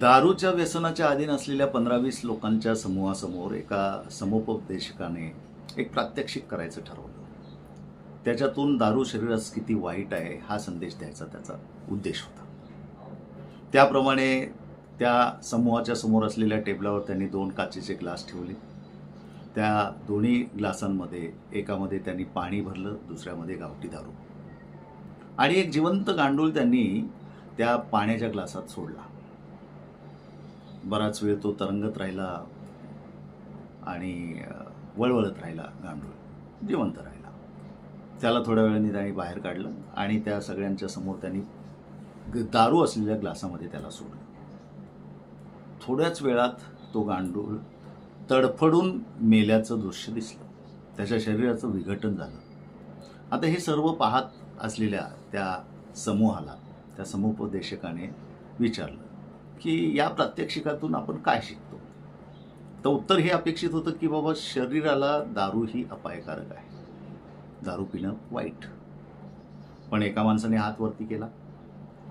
दारूच्या व्यसनाच्या अधीन असलेल्या पंधरा वीस लोकांच्या समूहासमोर एका समुपदेशकाने एक प्रात्यक्षिक करायचं ठरवलं. त्याच्यातून दारू शरीरास किती वाईट आहे हा संदेश द्यायचा त्याचा उद्देश होता. त्याप्रमाणे त्या समूहाच्या समोर असलेल्या टेबलावर त्यांनी दोन काचेचे ग्लास ठेवले. त्या दोन्ही ग्लासांमध्ये एकामध्ये त्यांनी पाणी भरलं दुसऱ्यामध्ये गावठी दारू. आणि एक जिवंत गांडूळ त्यांनी त्या पाण्याच्या ग्लासात सोडला. बराच वेळ तो तरंगत राहिला आणि वळवळत राहिला गांडूळ जिवंत राहिला. त्याला थोड्या वेळाने त्यांनी बाहेर काढलं आणि त्या सगळ्यांच्या समोर त्यांनी ग- दारू असलेल्या ग्लासामध्ये त्याला सोडलं. थोड्याच वेळात तो गांडूळ तडफडून मेल्याचं दृश्य दिसलं. त्याच्या शरीराचं विघटन झालं. आता हे सर्व पाहत असलेल्या त्या समूहाला त्या समुपदेशकाने विचारलं की या प्रात्यक्षिकातून आपण काय शिकतो? तर उत्तर हे अपेक्षित होतं की बाबा शरीराला दारू ही अपायकारक आहे. दारू पिणं वाईट. पण एका माणसाने हात वरती केला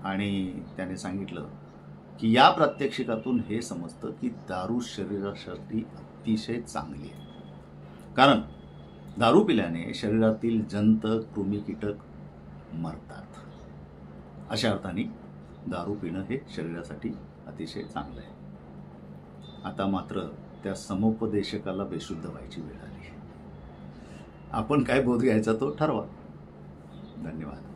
आणि त्याने सांगितलं की या प्रात्यक्षिकातून हे समजतं की दारू शरीरासाठी अतिशय चांगली आहे. कारण दारू पिल्याने शरीरातील जंत कृमी कीटक मरतात. अशा अर्थाने दारू पिणं हे शरीरासाठी अतिशय चांगलं आहे. आता मात्र त्या समुपदेशकाला बेशुद्ध व्हायची वेळ आली. आपण काय बोध घ्यायचा तो ठरवा. धन्यवाद.